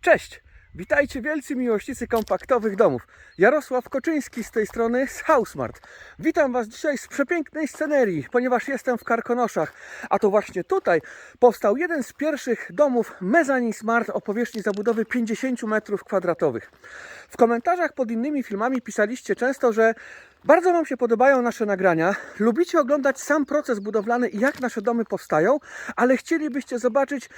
Cześć! Witajcie wielcy miłośnicy kompaktowych domów. Jarosław Koczyński z tej strony z Housemart. Witam Was dzisiaj z przepięknej scenerii, ponieważ jestem w Karkonoszach. A to właśnie tutaj powstał jeden z pierwszych domów Mezzanine Smart o powierzchni zabudowy 50 m2. W komentarzach pod innymi filmami pisaliście często, że bardzo Wam się podobają nasze nagrania, lubicie oglądać sam proces budowlany i jak nasze domy powstają, ale chcielibyście zobaczyć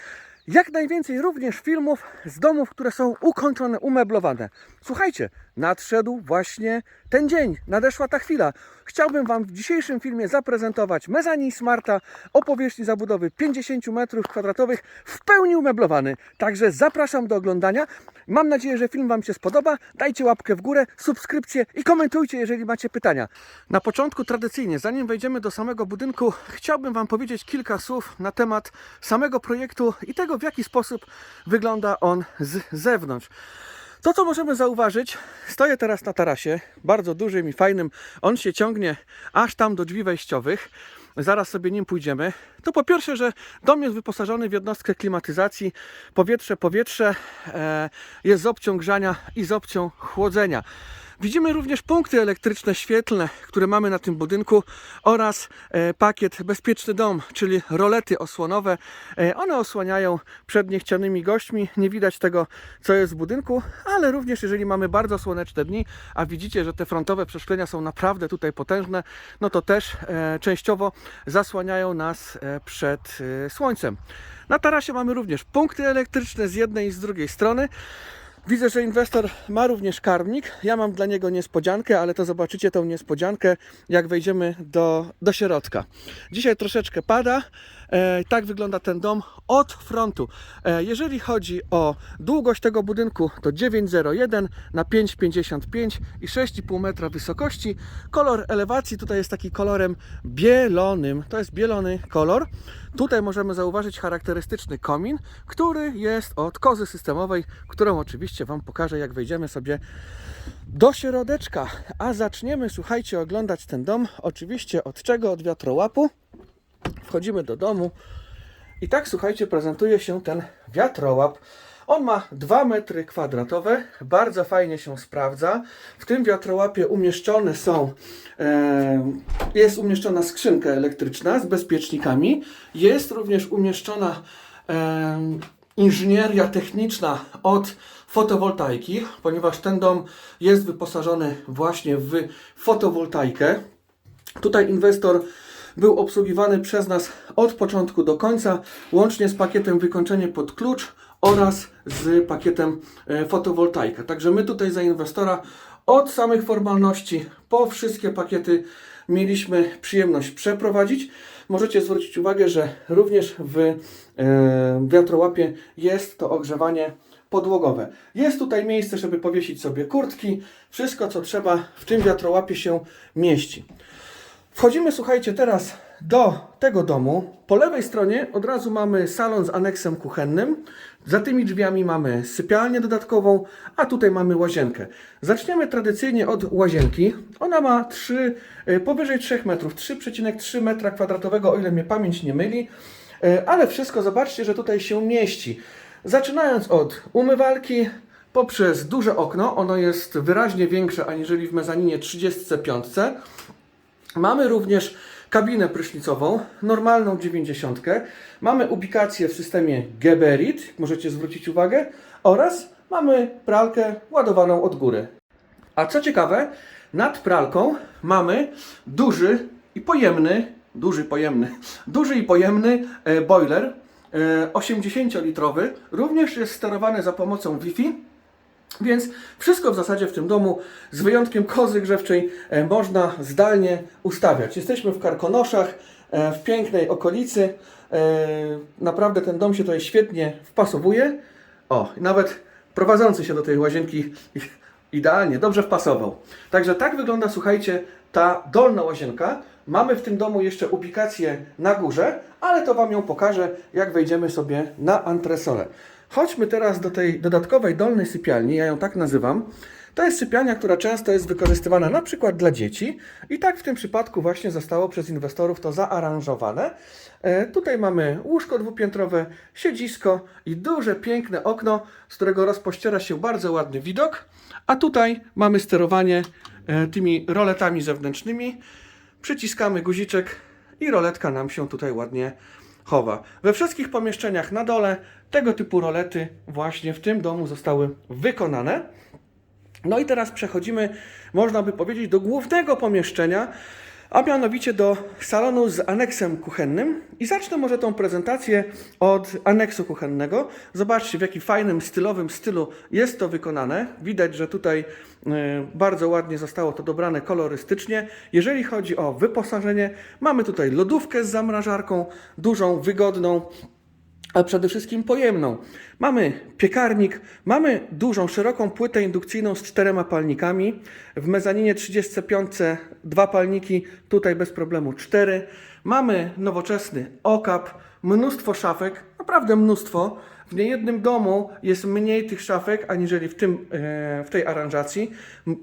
jak najwięcej również filmów z domów, które są ukończone, umeblowane. Słuchajcie, nadszedł właśnie ten dzień, nadeszła ta chwila. Chciałbym Wam w dzisiejszym filmie zaprezentować mezanin Smarta o powierzchni zabudowy 50 m2 w pełni umeblowany. Także zapraszam do oglądania. Mam nadzieję, że film Wam się spodoba. Dajcie łapkę w górę, subskrypcję i komentujcie, jeżeli macie pytania. Na początku tradycyjnie, zanim wejdziemy do samego budynku, chciałbym Wam powiedzieć kilka słów na temat samego projektu i tego, w jaki sposób wygląda on z zewnątrz. To, co możemy zauważyć, stoję teraz na tarasie, bardzo dużym i fajnym. On się ciągnie aż tam do drzwi wejściowych. Zaraz sobie nim pójdziemy. To po pierwsze, że dom jest wyposażony w jednostkę klimatyzacji. Powietrze, powietrze e, jest z opcją grzania i z opcją chłodzenia. Widzimy również punkty elektryczne świetlne, które mamy na tym budynku oraz e, pakiet Bezpieczny Dom, czyli rolety osłonowe. E, one osłaniają przed niechcianymi gośćmi. Nie widać tego, co jest w budynku, ale również jeżeli mamy bardzo słoneczne dni, a widzicie, że te frontowe przeszklenia są naprawdę tutaj potężne, no to też e, częściowo zasłaniają nas przed słońcem. Na tarasie mamy również punkty elektryczne z jednej i z drugiej strony. Widzę, że inwestor ma również karmnik. Ja mam dla niego niespodziankę, ale to zobaczycie tą niespodziankę, jak wejdziemy do, do środka. Dzisiaj troszeczkę pada. E, tak wygląda ten dom od frontu. E, jeżeli chodzi o długość tego budynku, to 9,01 na 5,55 i 6,5 metra wysokości. Kolor elewacji tutaj jest taki kolorem bielonym. To jest bielony kolor. Tutaj możemy zauważyć charakterystyczny komin, który jest od kozy systemowej, którą oczywiście Wam pokażę, jak wejdziemy sobie do środeczka. A zaczniemy, słuchajcie, oglądać ten dom. Oczywiście od czego? Od wiatrołapu. Wchodzimy do domu. I tak, słuchajcie, prezentuje się ten wiatrołap. On ma 2 metry kwadratowe, bardzo fajnie się sprawdza. W tym wiatrołapie umieszczone są, e, jest umieszczona skrzynka elektryczna z bezpiecznikami. Jest również umieszczona e, inżynieria techniczna od fotowoltaiki, ponieważ ten dom jest wyposażony właśnie w fotowoltaikę. Tutaj inwestor był obsługiwany przez nas od początku do końca, łącznie z pakietem wykończenie pod klucz oraz z pakietem e, fotowoltaika. Także my tutaj za inwestora od samych formalności po wszystkie pakiety mieliśmy przyjemność przeprowadzić. Możecie zwrócić uwagę, że również w e, wiatrołapie jest to ogrzewanie podłogowe. Jest tutaj miejsce, żeby powiesić sobie kurtki. Wszystko, co trzeba w tym wiatrołapie się mieści. Wchodzimy, słuchajcie, teraz do tego domu. Po lewej stronie od razu mamy salon z aneksem kuchennym. Za tymi drzwiami mamy sypialnię dodatkową, a tutaj mamy łazienkę. Zaczniemy tradycyjnie od łazienki. Ona ma 3, y, powyżej 3 metrów, 3,3 metra kwadratowego, o ile mnie pamięć nie myli. Y, Ale wszystko zobaczcie, że tutaj się mieści. Zaczynając od umywalki, poprzez duże okno, ono jest wyraźnie większe aniżeli w mezaninie 35. Mamy również kabinę prysznicową, normalną 90. Mamy ubikację w systemie Geberit, możecie zwrócić uwagę, oraz mamy pralkę ładowaną od góry. A co ciekawe, nad pralką mamy duży i pojemny, duży pojemny, duży i pojemny e, boiler e, 80-litrowy, również jest sterowany za pomocą Wi-Fi. Więc wszystko w zasadzie w tym domu, z wyjątkiem kozy grzewczej, e, można zdalnie ustawiać. Jesteśmy w Karkonoszach, e, w pięknej okolicy. E, Naprawdę ten dom się tutaj świetnie wpasowuje. O, nawet prowadzący się do tej łazienki idealnie, dobrze wpasował. Także tak wygląda, słuchajcie, ta dolna łazienka. Mamy w tym domu jeszcze ubikację na górze, ale to Wam ją pokażę, jak wejdziemy sobie na antresolę. Chodźmy teraz do tej dodatkowej dolnej sypialni, ja ją tak nazywam. To jest sypialnia, która często jest wykorzystywana na przykład dla dzieci i tak w tym przypadku właśnie zostało przez inwestorów to zaaranżowane. E, tutaj mamy łóżko dwupiętrowe, siedzisko i duże, piękne okno, z którego rozpościera się bardzo ładny widok. A tutaj mamy sterowanie e, tymi roletami zewnętrznymi. Przyciskamy guziczek i roletka nam się tutaj ładnie chowa. We wszystkich pomieszczeniach na dole tego typu rolety właśnie w tym domu zostały wykonane. No i teraz przechodzimy, można by powiedzieć, do głównego pomieszczenia, a mianowicie do salonu z aneksem kuchennym. I zacznę może tą prezentację od aneksu kuchennego. Zobaczcie, w jakim fajnym, stylowym stylu jest to wykonane. Widać, że tutaj e, bardzo ładnie zostało to dobrane kolorystycznie. Jeżeli chodzi o wyposażenie, mamy tutaj lodówkę z zamrażarką, dużą, wygodną, ale przede wszystkim pojemną. Mamy piekarnik, mamy dużą, szeroką płytę indukcyjną z czterema palnikami. W mezaninie 35 dwa palniki, tutaj bez problemu cztery. Mamy nowoczesny okap, mnóstwo szafek, naprawdę mnóstwo. W niejednym domu jest mniej tych szafek, aniżeli w, tym, e, w tej aranżacji.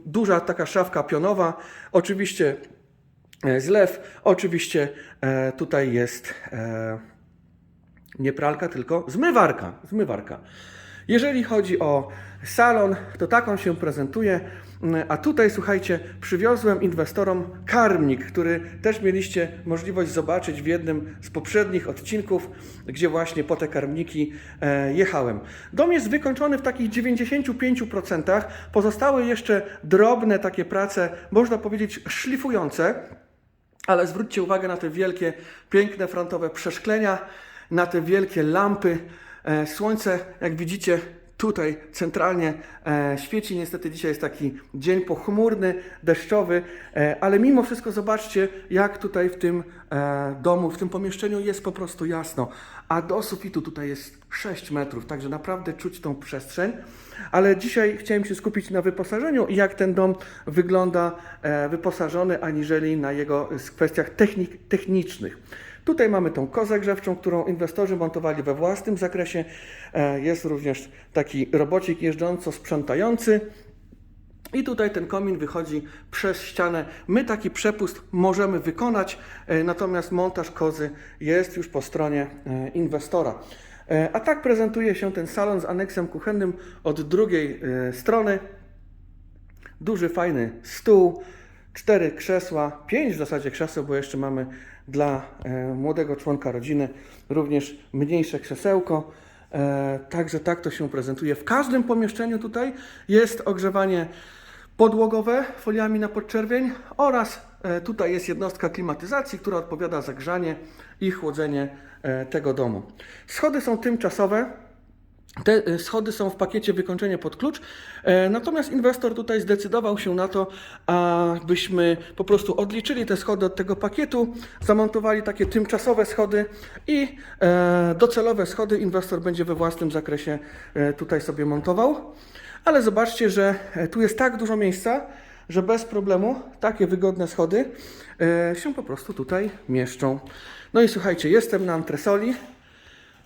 Duża taka szafka pionowa, oczywiście e, zlew, oczywiście e, tutaj jest... Nie pralka, tylko zmywarka. Zmywarka. Jeżeli chodzi o salon, to tak on się prezentuje. A tutaj, słuchajcie, przywiozłem inwestorom karmnik, który też mieliście możliwość zobaczyć w jednym z poprzednich odcinków, gdzie właśnie po te karmniki e, jechałem. Dom jest wykończony w takich 95%. Pozostały jeszcze drobne takie prace, można powiedzieć, szlifujące. Ale zwróćcie uwagę na te wielkie, piękne frontowe przeszklenia, na te wielkie lampy. E, Słońce, jak widzicie, tutaj centralnie e, świeci. Niestety dzisiaj jest taki dzień pochmurny, deszczowy, e, ale mimo wszystko zobaczcie, jak tutaj w tym domu, w tym pomieszczeniu jest po prostu jasno. A do sufitu tutaj jest 6 metrów, także naprawdę czuć tą przestrzeń. Ale dzisiaj chciałem się skupić na wyposażeniu i jak ten dom wygląda wyposażony, aniżeli na jego kwestiach technik, technicznych. Tutaj mamy tą kozę grzewczą, którą inwestorzy montowali we własnym zakresie. E, Jest również taki robocik jeżdżąco sprzątający. I tutaj ten komin wychodzi przez ścianę. My taki przepust możemy wykonać, e, natomiast montaż kozy jest już po stronie e, inwestora. A tak prezentuje się ten salon z aneksem kuchennym od drugiej strony. Duży, fajny stół, cztery krzesła, pięć w zasadzie krzeseł, bo jeszcze mamy dla e, młodego członka rodziny również mniejsze krzesełko. E, także tak to się prezentuje. W każdym pomieszczeniu tutaj jest ogrzewanie podłogowe foliami na podczerwień oraz e, tutaj jest jednostka klimatyzacji, która odpowiada za grzanie i chłodzenie tego domu. Schody są tymczasowe. Te e, schody są w pakiecie wykończenie pod klucz, e, natomiast inwestor tutaj zdecydował się na to, abyśmy po prostu odliczyli te schody od tego pakietu, zamontowali takie tymczasowe schody i e, docelowe schody inwestor będzie we własnym zakresie tutaj sobie montował. Ale zobaczcie, że tu jest tak dużo miejsca, że bez problemu takie wygodne schody się po prostu tutaj mieszczą. No i słuchajcie, jestem na antresoli.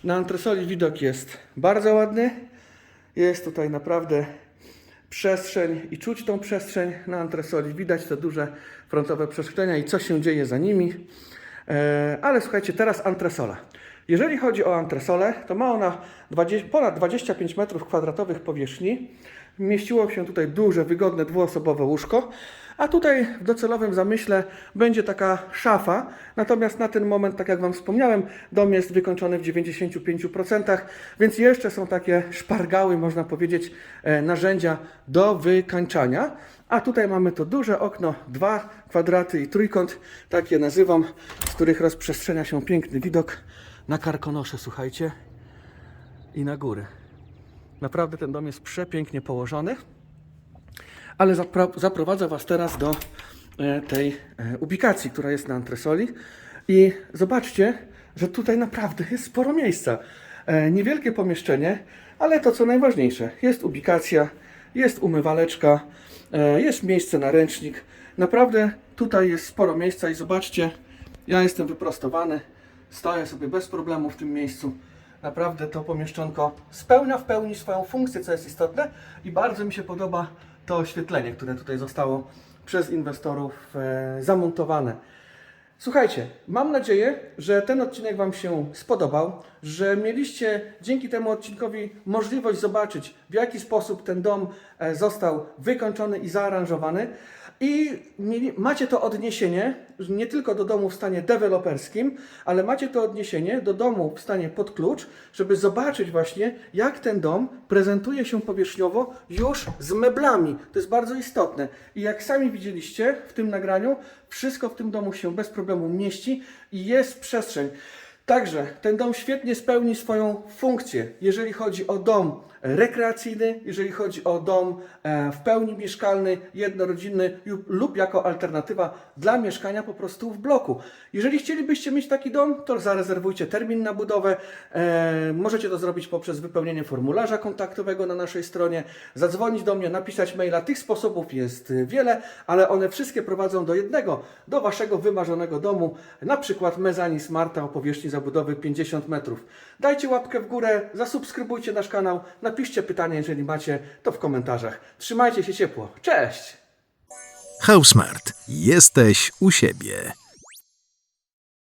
Na antresoli widok jest bardzo ładny. Jest tutaj naprawdę przestrzeń i czuć tą przestrzeń na antresoli. Widać te duże frontowe przeszklenia i co się dzieje za nimi. E, Ale słuchajcie, teraz antresola. Jeżeli chodzi o antresolę, to ma ona 20, ponad 25 m2 powierzchni. Mieściło się tutaj duże, wygodne, dwuosobowe łóżko. A tutaj w docelowym zamyśle będzie taka szafa. Natomiast na ten moment, tak jak Wam wspomniałem, dom jest wykończony w 95%, więc jeszcze są takie szpargały, można powiedzieć, e, narzędzia do wykańczania. A tutaj mamy to duże okno, dwa kwadraty i trójkąt, tak je nazywam, z których rozprzestrzenia się piękny widok na Karkonosze, słuchajcie, i na góry. Naprawdę ten dom jest przepięknie położony. Ale zaprowadzę Was teraz do e, tej e, ubikacji, która jest na antresoli. I zobaczcie, że tutaj naprawdę jest sporo miejsca. E, Niewielkie pomieszczenie, ale to co najważniejsze, jest ubikacja, jest umywaleczka, jest miejsce na ręcznik. Naprawdę tutaj jest sporo miejsca i zobaczcie, ja jestem wyprostowany, stoję sobie bez problemu w tym miejscu. Naprawdę to pomieszczonko spełnia w pełni swoją funkcję, co jest istotne i bardzo mi się podoba to oświetlenie, które tutaj zostało przez inwestorów e, zamontowane. Słuchajcie, mam nadzieję, że ten odcinek Wam się spodobał, że mieliście dzięki temu odcinkowi możliwość zobaczyć, w jaki sposób ten dom e, został wykończony i zaaranżowany. I macie to odniesienie nie tylko do domu w stanie deweloperskim, ale macie to odniesienie do domu w stanie pod klucz, żeby zobaczyć właśnie, jak ten dom prezentuje się powierzchniowo już z meblami. To jest bardzo istotne. I jak sami widzieliście w tym nagraniu, wszystko w tym domu się bez problemu mieści i jest przestrzeń. Także ten dom świetnie spełni swoją funkcję, jeżeli chodzi o dom rekreacyjny, jeżeli chodzi o dom e, w pełni mieszkalny, jednorodzinny lub- jako alternatywa dla mieszkania po prostu w bloku. Jeżeli chcielibyście mieć taki dom, to zarezerwujcie termin na budowę. E, możecie to zrobić poprzez wypełnienie formularza kontaktowego na naszej stronie, zadzwonić do mnie, napisać maila. Tych sposobów jest e, wiele, ale one wszystkie prowadzą do jednego, do waszego wymarzonego domu, na przykład mezanin Smarta o powierzchni zabudowy 50 metrów. Dajcie łapkę w górę, zasubskrybujcie nasz kanał, napiszcie pytania, jeżeli macie, to w komentarzach. Trzymajcie się ciepło. Cześć! Housemart. Jesteś u siebie.